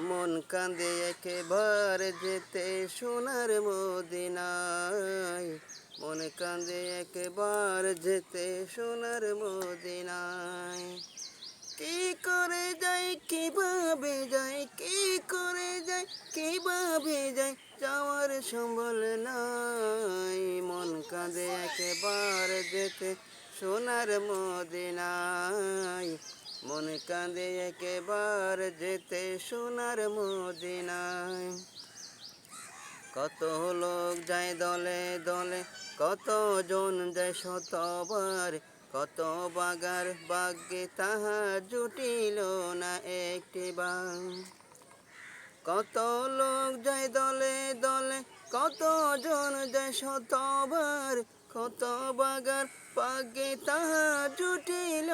মন কাঁদে একেবারে যেতে সোনার মদিনায়। মন কাঁদে একবার যেতে সোনার মদিনায়। কি করে যাই, কীভাবে যাই, কি করে যাই, কীভাবে যাই, যাওয়ার সম্বল নাই। মন কাঁদে একেবার যেতে সোনার মদিনায়। মন কাঁদে একেবার যেতে সোনার মদিনায়। কত লোক যায় দলে দলে, কত জন যায় শতবার, কত বাগার বাগ্যে তাহা জুটিল না একটি বাং কত লোক যায় দলে দলে, কত জন যায় শতবার, কত বাগার পাগে তাহা জুটিল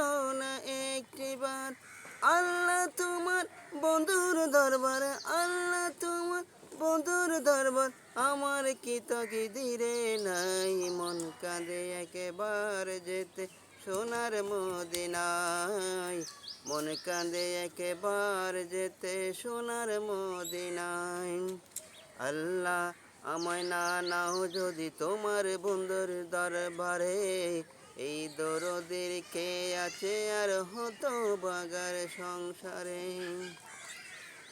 আল্লাহ তোমার বন্ধুর দরবারে, আল্লাহ তোমার বন্ধুর দরবার, আমার কি তকি ধীরে নাই? মন কাঁদে একেবার যেতে সোনার মদিনায়। মন কাঁদে একেবার যেতে সোনার মদিনায়। আল্লাহ আমায় না নাও যদি তোমার বন্ধুর দরবারে এই দরদের কে আছে আর হতো বাগার সংসারে?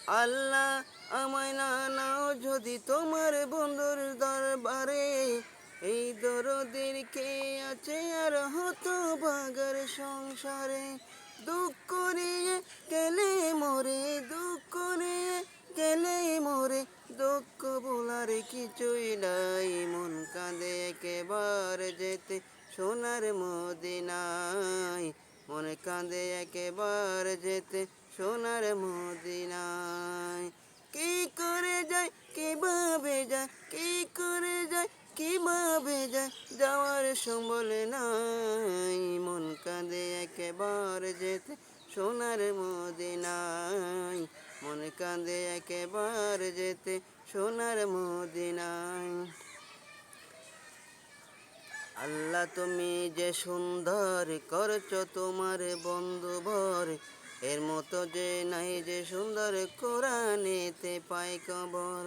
আল্লাহ আমায় না নাও যদি তোমার বন্ধুর দরবারে। এই দরদের কে আছে আর হতো বাগার সংসারে? দুঃখ নিয়ে গেলে মরে, দুঃখ নিয়ে গেলে মরে। দুঃখ বলার কিছুই নাই, মন কাঁদে একেবার যেতে। সোনার মদিনায়, মন কাঁদে একেবার যেতে সোনার মদিনায়। কি করে যায়, কীভাবে যায়, কি করে যায়, কীভাবে যায়, যাওয়ার সম্বল নাই। মন কাঁদে একেবার যেতে সোনার মদিনায়, মন কাঁদে একেবার যেতে সোনার মদিনায়। আল্লাহ তুমি যে সুন্দর করছ তোমার বন্ধু ভর এর মতো যে নাই যে সুন্দর কোরআনেতে পাই কবর।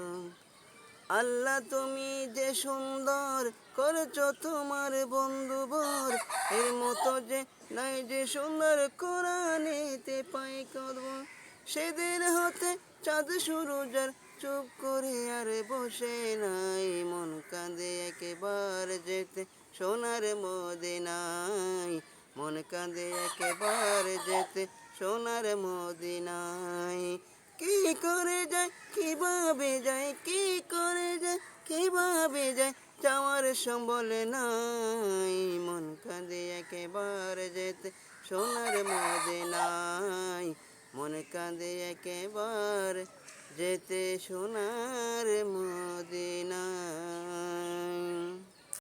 আল্লাহ তুমি যে সুন্দর করছ তোমার বন্ধু ভর এর মতো যে নাই যে সুন্দর কোরআনেতে পাই কবর। সেদিন হতে চাঁদ সুরুজার চুপ করে আর বসে নাই মন একেবার যেতে সোনার মদিনায় মন কাঁদে একেবার যেতে সোনার মদিনায় কি করে যায়, কীভাবে যায়, কি করে যায়, কীভাবে যায়, যাওয়ার সম্বল নাই। মন কাঁদে একেবার যেতে সোনার মদিনায় মন কাঁদে একেবার যেতে সোনার মদিনায়